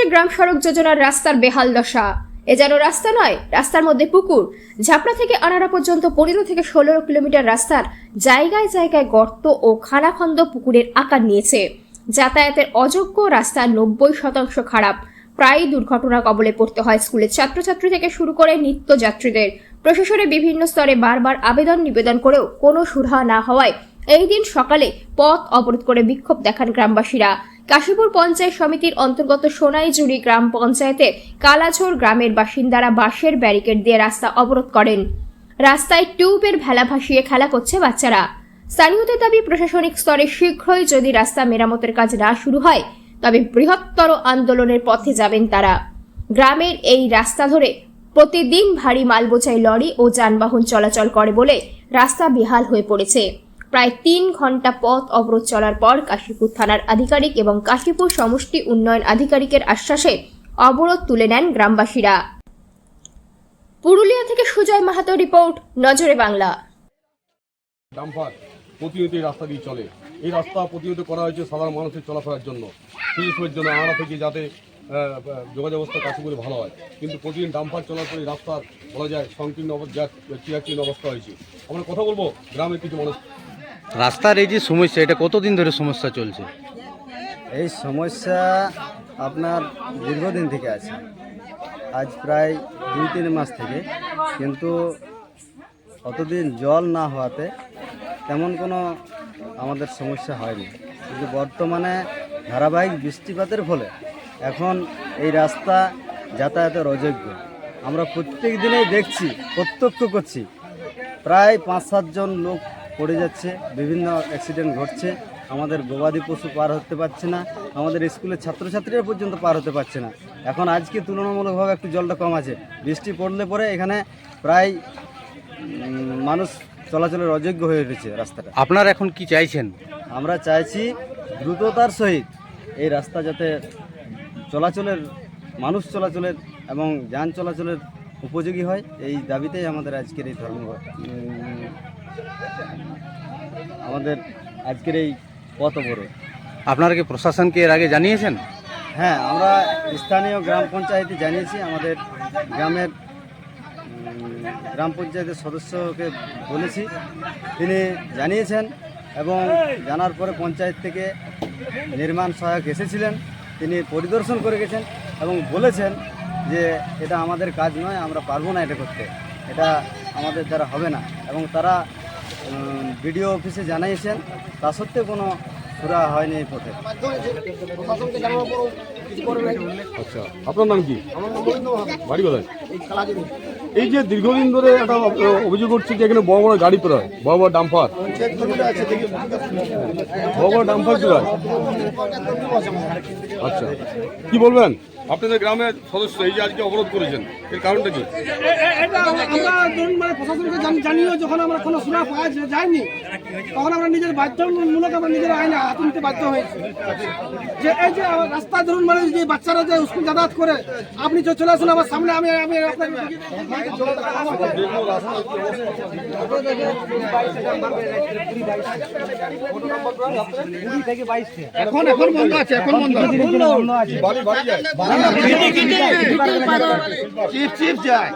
মুখ্যমন্ত্রী গ্রাম সড়ক যোজনার রাস্তার বেহাল দশা। এ যেন রাস্তা নয়, রাস্তার মধ্যে পুকুর। ঝাপড়া থেকে আনাড়া পর্যন্ত পনেরো থেকে ষোলো কিলোমিটার রাস্তার জায়গায় জায়গায় গর্ত ও খানাখন্দ পুকুরের আকার নিয়েছে। যাতায়াতের অযোগ্য রাস্তার নব্বই শতাংশ খারাপ। প্রায় দুর্ঘটনা কবলে পড়তে হয় স্কুলের ছাত্রছাত্রী থেকে শুরু করে নিত্যযাত্রীদের। প্রশাসনের বিভিন্ন স্তরে বারবার আবেদন নিবেদন করেও কোনো সুরাহা না হওয়ায় এই দিন সকালে পথ অবরোধ করে বিক্ষোভ দেখান গ্রামবাসীরা। কাশীপুর পঞ্চায়েত সমিতির অন্তর্গত সোনাইজুড়ি গ্রাম পঞ্চায়েতের কালাঝোর গ্রামের বাসিন্দারা বাঁশের ব্যারিকেড দিয়ে রাস্তা অবরোধ করেন। রাস্তায় টিউবের ভেলা ভাসিয়ে খেলা করছে বাচ্চারা। স্থানীয়দের দাবি, প্রশাসনিক স্তরে শীঘ্রই যদি রাস্তা মেরামতের কাজ না শুরু হয়, তবে বৃহত্তর আন্দোলনের পথে যাবেন তারা। গ্রামের এই রাস্তা ধরে প্রতিদিন ভারী মাল বোঝাই লরি ও যানবাহন চলাচল করে বলে রাস্তা বেহাল হয়ে পড়েছে। প্রায় তিন ঘণ্টা পথ অবরোধ চলার পর কাশীপুর থানার আধিকারিক এবং কাশীপুর সমষ্টি উন্নয়ন আধিকারিকের আশ্বাসে অবরোধ তুলে নেন গ্রামবাসীরা। পুরুলিয়া থেকে সুজয় মাহাতো রিপোর্ট, নজরে বাংলা। ডাম্পার প্রতিনিয়ত রাস্তা দিয়ে চলে। এই রাস্তা প্রতিনিয়ত করা হয়েছে সাধারণ মানুষের চলাফেরার জন্য। সুযোগের জন্য আড়া থেকে যাতে যোগাযোগ ব্যবস্থা কাছে করে ভালো হয়। কিন্তু প্রতিদিন ডাম্পার চলার পরে রাস্তার বলা যায় সংকীর্ণ অবস্থা অবস্থা হয়েছে। আমরা কথা বলব গ্রামের কিছু মানুষ রাস্তার এই যে সমস্যা, এটা কতদিন ধরে সমস্যা চলছে? এই সমস্যা আপনার দীর্ঘদিন থেকে আছে। আজ প্রায় দুই তিন মাস থেকে। কিন্তু অতদিন জল না হওয়াতে তেমন কোনো আমাদের সমস্যা হয়নি। কিন্তু বর্তমানে ধারাবাহিক বৃষ্টিপাতের ফলে এখন এই রাস্তা যাতায়াতের অযোগ্য। আমরা প্রত্যেক দিনেই দেখছি, প্রত্যক্ষ করছি, প্রায় পাঁচ সাতজন লোক পড়ে যাচ্ছে বিভিন্ন অ্যাক্সিডেন্ট ঘটছে আমাদের গবাদি পশু পার হতে পারছে না আমাদের স্কুলের ছাত্রছাত্রীরা পর্যন্ত পার হতে পারছে না। এখন আজকে তুলনামূলকভাবে একটু জলটা কম আছে। বৃষ্টি পড়লে পরে এখানে প্রায় মানুষ চলাচলের অযোগ্য হয়ে উঠেছে রাস্তাটা। আপনারা এখন কি চাইছেন? আমরা চাইছি দ্রুততার সহিত এই রাস্তা যাতে চলাচলের মানুষ চলাচলের এবং যান চলাচলের উপযোগী হয়। এই দাবিতেই আমাদের আজকের এই ধর্ম আমাদের আজকের এই পথ অবরোধ। আপনারা কি প্রশাসনকে এর আগে জানিয়েছেন? হ্যাঁ আমরা স্থানীয় গ্রাম পঞ্চায়েতে জানিয়েছি আমাদের গ্রামের গ্রাম পঞ্চায়েতের সদস্যকে বলেছি। তিনি জানিয়েছেন এবং জানার পরে পঞ্চায়েত থেকে নির্মাণ সহায়ক এসেছিলেন। তিনি পরিদর্শন করে গেছেন এবং বলেছেন যে এটা আমাদের কাজ নয় আমরা পারব না এটা করতে। এটা আমাদের দ্বারা হবে না। এবং তারা বিডিও অফিসে জানিয়েছেন তা সত্ত্বেও কোনো সুরা হয়নি এই পথে। আচ্ছা আপনার নাম কি? বাড়ি কোথায়? এই যে দীর্ঘদিন ধরে একটা অভিযোগ উঠছে যে এখানে বড় বড় গাড়ি পেরোয় বড় বড় ডাম্পার। বড় বড় ডাম্পার পেরোয় আচ্ছা। কি বলবেন? আপনাদের গ্রামের সদস্য এই যে আজকে অবরোধ করেছেন এর কারণটা কি? আমরা মানে প্রশাসনকে জানিও যখন আমরা কোনো সুরা পাওয়া যায়নি তখন আমরা নিজের বাধ্যমূলক আমরা নিজের আইনে হাত নিতে বাধ্য হয়েছি। যে এই যে আমার রাস্তায় ধরুন মানে যে বাচ্চারা যে স্কুল যাতায়াত করে আপনি যে চলে আসুন আমার সামনে আমি আমি এখন এখন বন্ধ আছে এখন বন্ধ আছে। বাড়ি বাড়ি যায়। চিপ চিপ যায়।